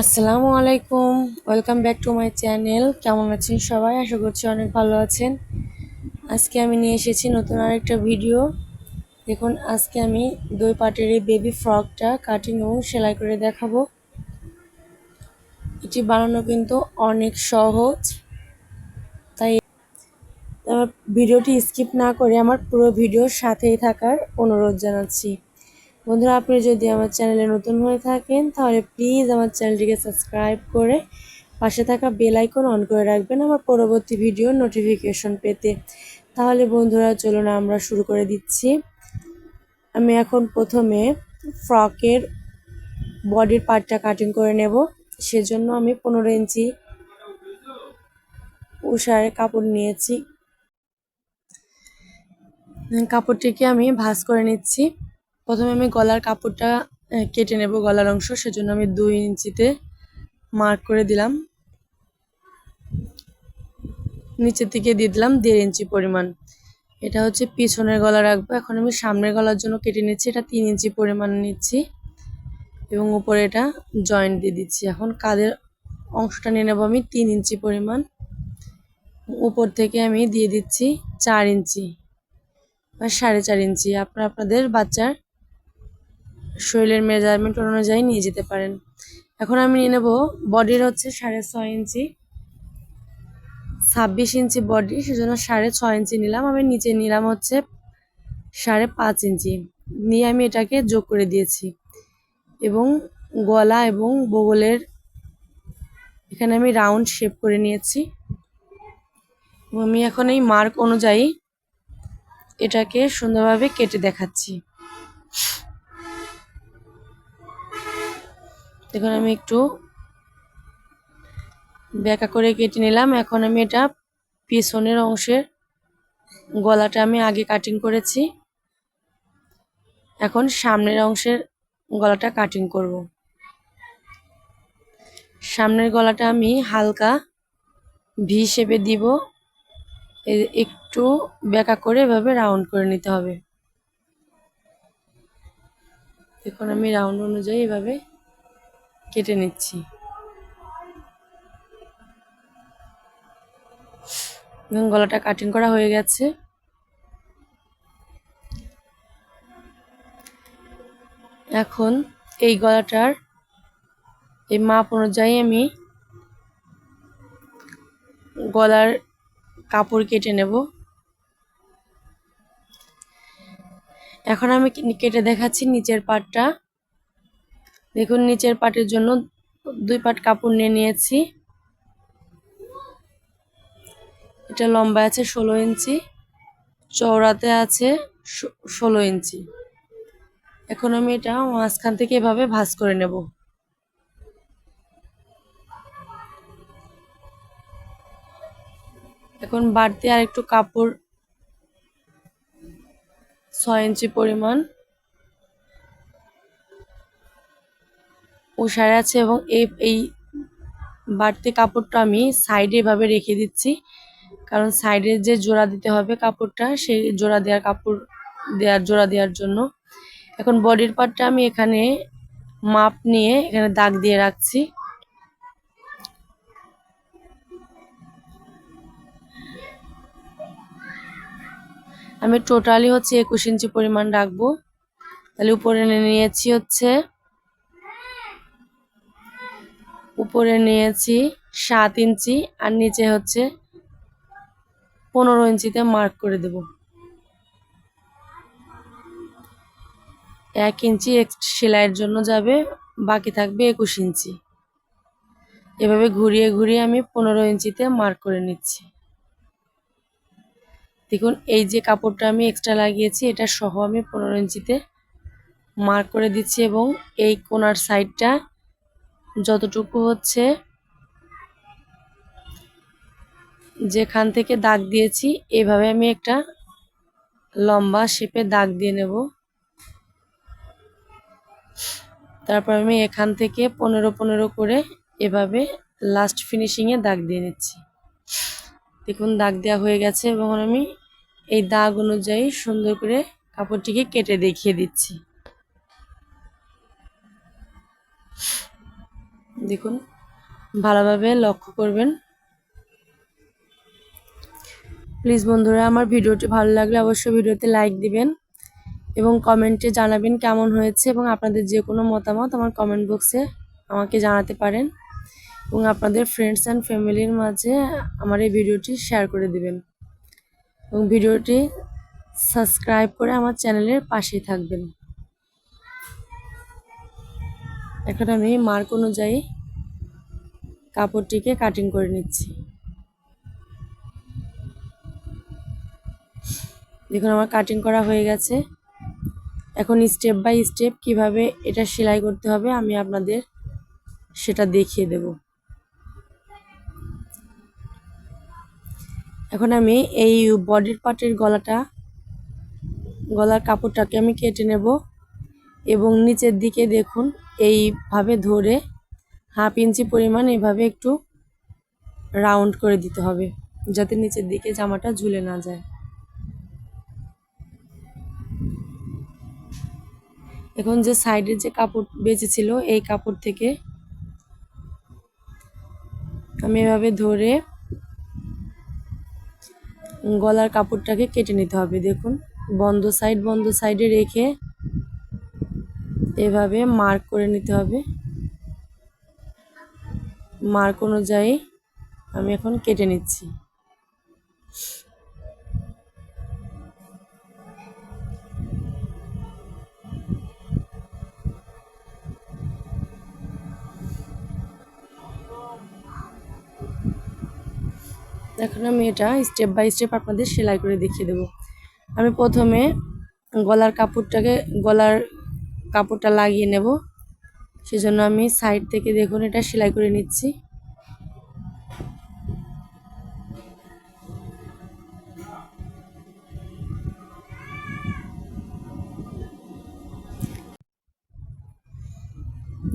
আসসালামু আলাইকুম। Welcome back to my channel কেমন আছেন সবাই? আশা করছি অনেক ভালো আছেন। আজকে আমি নিয়ে এসেছি নতুন আরেকটা ভিডিও দেখুন, আজকে আমি দুই পাটের এই বেবি ফ্রকটা কাটিং এবং সেলাই করে দেখাবো। এটি বানানো কিন্তু অনেক সহজ। তাই ভিডিওটি স্কিপ না করে আমার পুরো ভিডিওর সাথেই থাকার অনুরোধ জানাচ্ছি। বন্ধুরা, আপনি যদি আমার চ্যানেলে নতুন হয়ে থাকেন, তাহলে প্লিজ আমার চ্যানেলটিকে সাবস্ক্রাইব করে পাশে থাকা বেল আইকন অন করে রাখবেন আমার পরবর্তী ভিডিও নোটিফিকেশন পেতে। তাহলে বন্ধুরা, চলুন আমরা শুরু করে দিচ্ছি। আমি এখন প্রথমে ফ্রকের বডির পার্টটা কাটিং করে নেব। সেজন্য আমি পনেরো ইঞ্চি উষারে কাপড় নিয়েছি। কাপড়টিকে আমি ভাঁজ করে নিচ্ছি। প্রথমে আমি গলার কাপড়টা কেটে নেব গলার অংশ, সেজন্য আমি দুই ইঞ্চিতে মার্ক করে দিলাম। নিচের দিকে দিয়ে দিলাম দেড় ইঞ্চি পরিমাণ। এটা হচ্ছে পিছনের গলা রাখব। এখন আমি সামনের গলার জন্য কেটে নিচ্ছি। এটা তিন ইঞ্চি পরিমাণ নিচ্ছি এবং উপরে এটা জয়েন্ট দিয়ে দিচ্ছি। এখন কাদের অংশটা নিয়ে নেব আমি তিন ইঞ্চি পরিমাণ। উপর থেকে আমি দিয়ে দিচ্ছি চার ইঞ্চি বা সাড়ে চার ইঞ্চি। আপনার, আপনাদের বাচ্চার শরীরের মেজারমেন্ট অনুযায়ী নিয়ে যেতে পারেন। এখন আমি নিয়ে নেব বডির হচ্ছে সাড়ে ছয় ইঞ্চি। ছাব্বিশ ইঞ্চি বডি সেজন্য সাড়ে ছয় ইঞ্চি নিলাম। আমি নিচে নিলাম হচ্ছে সাড়ে পাঁচ ইঞ্চি। নিয়ে আমি এটাকে যোগ করে দিয়েছি। এবং গলা এবং বগলের এখানে আমি রাউন্ড শেপ করে নিয়েছি। আমি এখন এই মার্ক অনুযায়ী এটাকে সুন্দরভাবে কেটে দেখাচ্ছি। দেখুন আমি একটু ব্যাকা করে কেটে নিলাম। এখন আমি এটা পিছনের অংশের গলাটা আমি আগে কাটিং করেছি। এখন সামনের অংশের গলাটা কাটিং করব। সামনের গলাটা আমি হালকা ভি শেপে দিব। একটু ব্যাকা করে এভাবে রাউন্ড করে নিতে হবে। এখন আমি রাউন্ড অনুযায়ী এভাবে কেটে নিচ্ছি। এবং গলাটা কাটিং করা হয়ে গেছে। এখন এই গলাটার এই মাপ অনুযায়ী আমি গলার কাপড় কেটে নেব। এখন আমি কেটে দেখাচ্ছি নিচের পাটটা দেখুন, নিচের পাটের জন্য দুই পাট কাপড় নিয়ে নিয়েছি। এটা লম্বা আছে ষোলো ইঞ্চি, চওড়াতে আছে ষোলো ইঞ্চি। এখন আমি এটা মাঝখান থেকে এভাবে ভাজ করে নেব। এখন বাড়তি আর একটু কাপড়, ছয় ইঞ্চি পরিমাণ। উষারে আছে এবং এই এই বাড়তি কাপড়টা আমি সাইডে এভাবে রেখে দিচ্ছি। কারণ সাইডে যে জোড়া দিতে হবে কাপড়টা, সেই জোড়া দেওয়ার কাপড় দেওয়ার, জোড়া দেওয়ার জন্য। এখন বডির পার্টটা আমি এখানে মাপ নিয়ে এখানে দাগ দিয়ে রাখছি। আমি টোটালি হচ্ছে একুশ ইঞ্চি পরিমাণ রাখব। তাহলে উপরে নিয়েছি হচ্ছে উপরে নিয়েছি সাত ইঞ্চি আর নিচে হচ্ছে পনেরো ইঞ্চিতে মার্ক করে দেব। এক ইঞ্চি সেলাইয়ের জন্য যাবে, বাকি থাকবে একুশ ইঞ্চি। এভাবে ঘুরিয়ে ঘুরিয়ে আমি পনেরো ইঞ্চিতে মার্ক করে নিচ্ছি। দেখুন, এই যে কাপড়টা আমি এক্সট্রা লাগিয়েছি, এটা সহ আমি পনেরো ইঞ্চিতে মার্ক করে দিচ্ছি এবং এই কোনার সাইডটা যতটুকু হচ্ছে, যেখান থেকে দাগ দিয়েছি, এভাবে আমি একটা লম্বা শেপে দাগ দিয়ে নেব। তারপর আমি এখান থেকে পনেরো পনেরো করে এভাবে লাস্ট ফিনিশিংয়ে দাগ দিয়ে নিচ্ছি। দেখুন, দাগ দেওয়া হয়ে গেছে এবং আমি এই দাগ অনুযায়ী সুন্দর করে কাপড়টিকে কেটে দেখিয়ে দিচ্ছি। দেখুন, ভালোভাবে লক্ষ্য করবেন। প্লিজ বন্ধুরা, আমার ভিডিওটি ভালো লাগলে অবশ্যই ভিডিওতে লাইক দিবেন এবং কমেন্টে জানাবেন কেমন হয়েছে এবং আপনাদের যে কোনো মতামত আমার কমেন্ট বক্সে আমাকে জানাতে পারেন এবং আপনাদের ফ্রেন্ডস অ্যান্ড ফ্যামিলির মাঝে আমার এই ভিডিওটি শেয়ার করে দিবেন। এবং ভিডিওটি সাবস্ক্রাইব করে আমার চ্যানেলের পাশেই থাকবেন। এখন আমি মার্ক অনুযায়ী কাপড়টিকে কাটিং করে নিচ্ছি। দেখুন, আমার কাটিং করা হয়ে গেছে। এখন স্টেপ বাই স্টেপ কীভাবে এটা সেলাই করতে হবে আমি আপনাদের সেটা দেখিয়ে দেব। এখন আমি এই বডির পার্টের গলাটা, গলার কাপড়টাকে আমি কেটে নেব। এবং নিচের দিকে দেখুন, এইভাবে ধরে হাফ ইঞ্চি পরিমাণ এইভাবে একটু রাউন্ড করে দিতে হবে, যাতে নিচের দিকে জামাটা ঝুলে না যায়। এখন যে সাইডের যে কাপড় বেঁচেছিল, এই কাপড় থেকে আমি এভাবে ধরে গলার কাপড়টাকে কেটে নিতে হবে। দেখুন, বন্ধ সাইড, বন্ধ সাইডে রেখে এভাবে মার্ক করে নিতে হবে। মার্ক অনুযায়ী আমি এখন কেটে নিচ্ছি। এখন আমি এটা স্টেপ বাই স্টেপ আপনাদের সেলাই করে দেখিয়ে দেব। আমি প্রথমে গলার কাপড়টাকে, গলার কাপড়টা লাগিয়ে নেব। সেজন্য আমি সাইড থেকে দেখুন এটা সেলাই করে নিচ্ছি।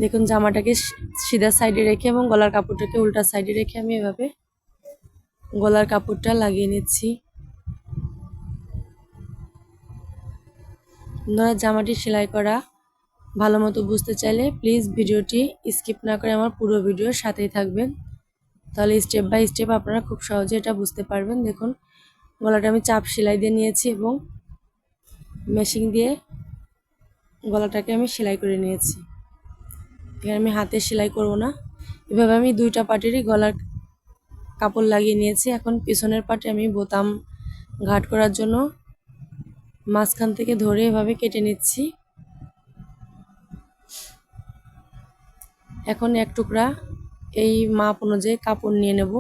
দেখুন জামাটাকে সিধা সাইডে রেখে এবং গলার কাপড়টাকে উল্টা সাইডে রেখে আমি এভাবে গলার কাপড়টা লাগিয়ে নিচ্ছি। আপনারা জামাটি সেলাই করা ভালো মতো বুঝতে চাইলে প্লিজ ভিডিওটি স্কিপ না করে আমার পুরো ভিডিওর সাথেই থাকবেন। তাহলে স্টেপ বাই স্টেপ আপনারা খুব সহজে এটা বুঝতে পারবেন। দেখুন, গলাটা আমি চাপ সেলাই দিয়ে নিয়েছি এবং মেশিন দিয়ে গলাটাকে আমি সেলাই করে নিয়েছি। এখানে আমি হাতে সেলাই করব না। এভাবে আমি দুইটা পার্টেরই গলার কাপড় লাগিয়ে নিয়েছি। এখন পিছনের পাটে আমি বোতাম ঘাট করার জন্য মাঝখান থেকে ধরে এভাবে কেটে নিচ্ছি। এখন এক টুকরা এই মাপ অনুযায়ী কাপড় নিয়ে নেব।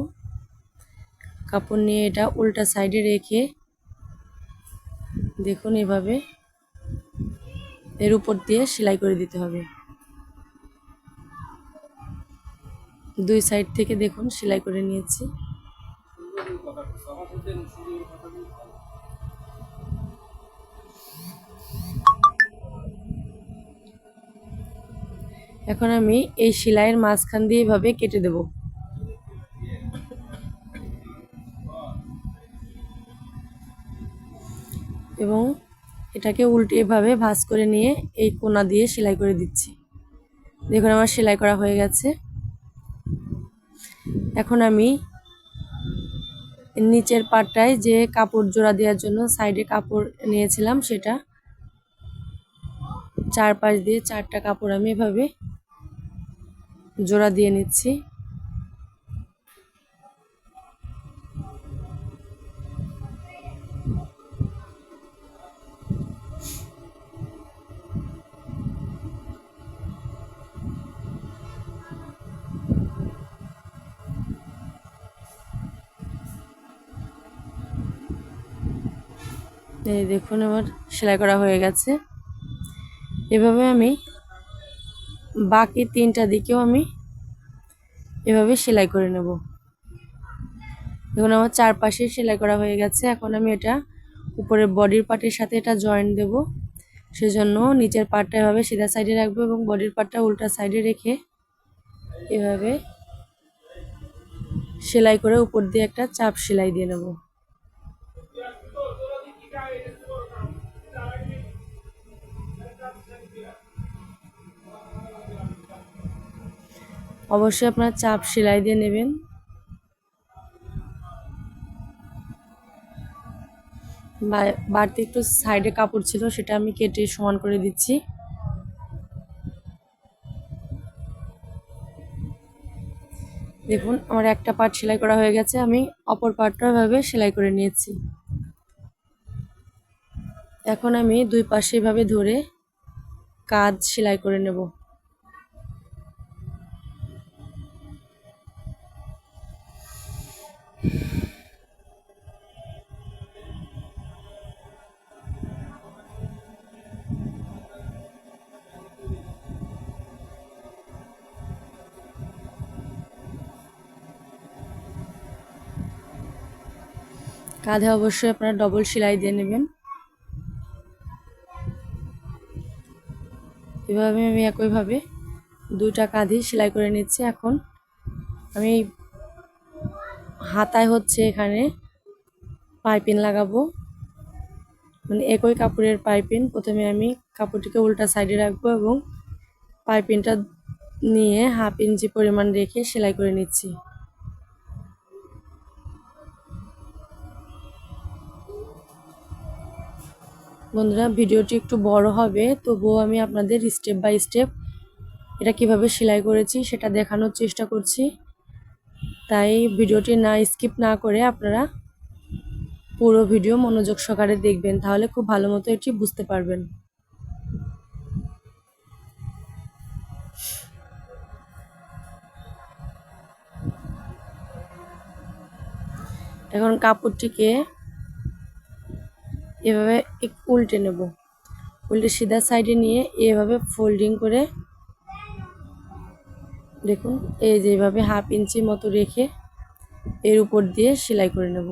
কাপড় নিয়ে এটা উল্টা সাইডে রেখে দেখুন এভাবে এর উপর দিয়ে সেলাই করে দিতে হবে। দুই সাইড থেকে দেখুন সেলাই করে নিয়েছি। এখন আমি এই সেলাইয়ের মাঝখান দিয়ে এভাবে কেটে দেব। এবং এটাকে উল্টে এভাবে ভাঁজ করে নিয়ে এই কোনা দিয়ে সেলাই করে দিচ্ছি। দেখুন, আমার সেলাই করা হয়ে গেছে। এখন আমি নিচের পাটটায় যে কাপড় জোড়া দেওয়ার জন্য সাইডে কাপড় নিয়েছিলাম, সেটা চারপাশ দিয়ে চারটা কাপড় আমি এভাবে জোড়া দিয়ে নিচ্ছি। এই দেখুন আমার সেলাই করা হয়ে গেছে। এভাবে আমি বাকি তিনটা দিকেও আমি এভাবে সেলাই করে নেব। দেখুন, আমার চারপাশে সেলাই করা হয়ে গেছে। এখন আমি এটা উপরের বডির পার্টের সাথে এটা জয়েন্ট দেব। সেজন্য নিচের পার্টটা এভাবে সিধা সাইডে রাখব এবং বডির পার্টটা উল্টা সাইডে রেখে এভাবে সেলাই করে উপর দিয়ে একটা চাপ সেলাই দিয়ে নেব। অবশ্যই আপনার চাপ সেলাই দিয়ে নেবেন। বাড়তি একটু সাইডে কাপড় ছিল সেটা আমি কেটে সমান করে দিচ্ছি। দেখুন, আমার একটা পার্ট সেলাই করা হয়ে গেছে, আমি অপর পার্টটা এভাবে সেলাই করে নিয়েছি। এখন আমি দুই পাশে এভাবে ধরে কাজ সেলাই করে নেব। কাঁধে অবশ্যই আপনারা ডবল সেলাই দিয়ে নেবেন। এভাবে আমি একইভাবে দুইটা কাঁধই সেলাই করে নিচ্ছি। এখন আমি হাতায় হচ্ছে এখানে পাইপিং লাগাবো। মানে একই কাপড়ের পাইপিং। প্রথমে আমি কাপড়টিকে উল্টা সাইডে রাখব এবং পাইপিংটা নিয়ে হাফ ইঞ্চি পরিমাণ রেখে সেলাই করে নিচ্ছি। বন্ধুরা, ভিডিওটি একটু বড় হবে, তবুও আমি আপনাদের স্টেপ বাই স্টেপ এটা কীভাবে সেলাই করেছি সেটা দেখানোর চেষ্টা করছি। তাই ভিডিওটি না স্কিপ না করে আপনারা পুরো ভিডিও মনোযোগ সহকারে দেখবেন, তাহলে খুব ভালো মতো এটি বুঝতে পারবেন। এখন কাপড়টিকে এভাবে এক উল্টে নেব। উল্টে সিধা সাইডে নিয়ে এভাবে ফোল্ডিং করে দেখুন, এই যেভাবে হাফ ইঞ্চি মতো রেখে এর উপর দিয়ে সেলাই করে নেব।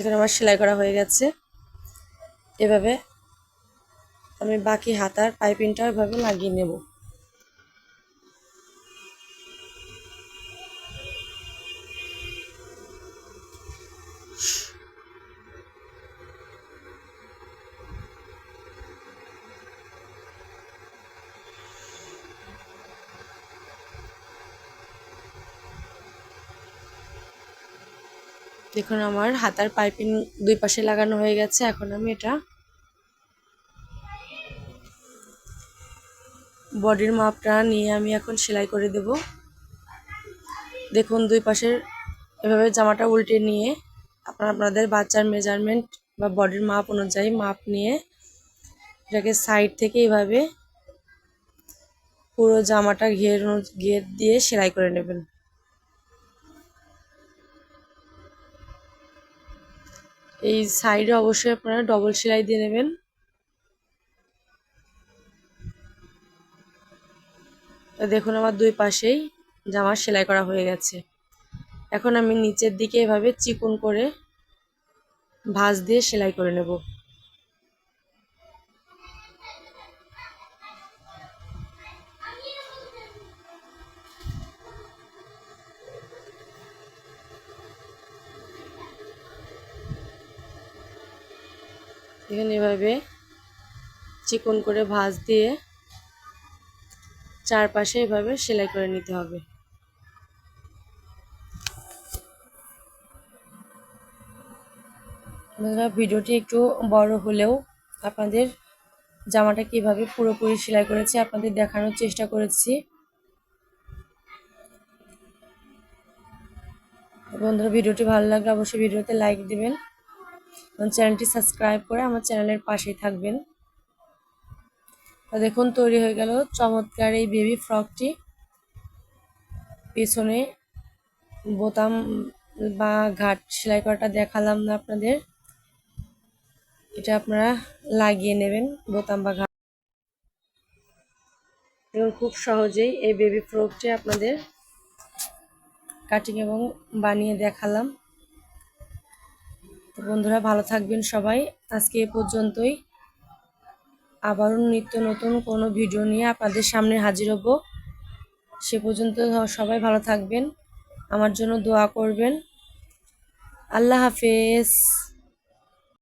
যেখানে আমার সেলাই করা হয়ে গেছে। এভাবে আমি বাকি হাতার পাইপিংটা এভাবে লাগিয়ে নেব। দেখুন, আমার হাতার পাইপিং দুই পাশে লাগানো হয়ে গেছে। এখন আমি এটা বডির মাপটা নিয়ে আমি এখন সেলাই করে দেব। দেখুন, দুই পাশের এভাবে জামাটা উল্টে নিয়ে আপনারা আপনাদের বাচ্চার মেজারমেন্ট বা বডির মাপ অনুযায়ী মাপ নিয়ে এটাকে সাইড থেকে এভাবে পুরো জামাটা ঘের ঘের দিয়ে সেলাই করে নেবেন। এই সাইডে অবশ্যই আপনারা ডবল সেলাই দিয়ে নেবেন। দেখুন আমার দুই পাশেই জামার সেলাই করা হয়ে গেছে। এখন আমি নিচের দিকে এভাবে চিকন করে ভাঁজ দিয়ে সেলাই করে নেব। এখানে এভাবে চিকন করে ভাঁজ দিয়ে চারপাশে এভাবে সেলাই করে নিতে হবে। বন্ধুরা, ভিডিওটি একটু বড় হলেও আপনাদের জামাটা কীভাবে পুরোপুরি সেলাই করেছি আপনাদের দেখানোর চেষ্টা করেছি। বন্ধুরা, ভিডিওটি ভালো লাগলে অবশ্যই ভিডিওতে লাইক দিবেন। চ্যানেলটি সাবস্ক্রাইব করে আমার চ্যানেলের পাশেই থাকবেন। দেখুন, তৈরি হয়ে গেল চমৎকার এই বেবি ফ্রকটি পেছনে বোতাম বা ঘাট সেলাই করাটা দেখালাম না আপনাদের। এটা আপনারা লাগিয়ে নেবেন বোতাম বা ঘাট। এবং খুব সহজেই এই বেবি ফ্রকটি আপনাদের কাটিং এবং বানিয়ে দেখালাম। তো বন্ধুরা, ভালো থাকবেন সবাই। আজকে এ পর্যন্তই। আবারও নিত্য নতুন কোনো ভিডিও নিয়ে আপনাদের সামনে হাজির হব। সে পর্যন্ত সবাই ভালো থাকবেন। আমার জন্য দোয়া করবেন। আল্লাহ হাফেজ।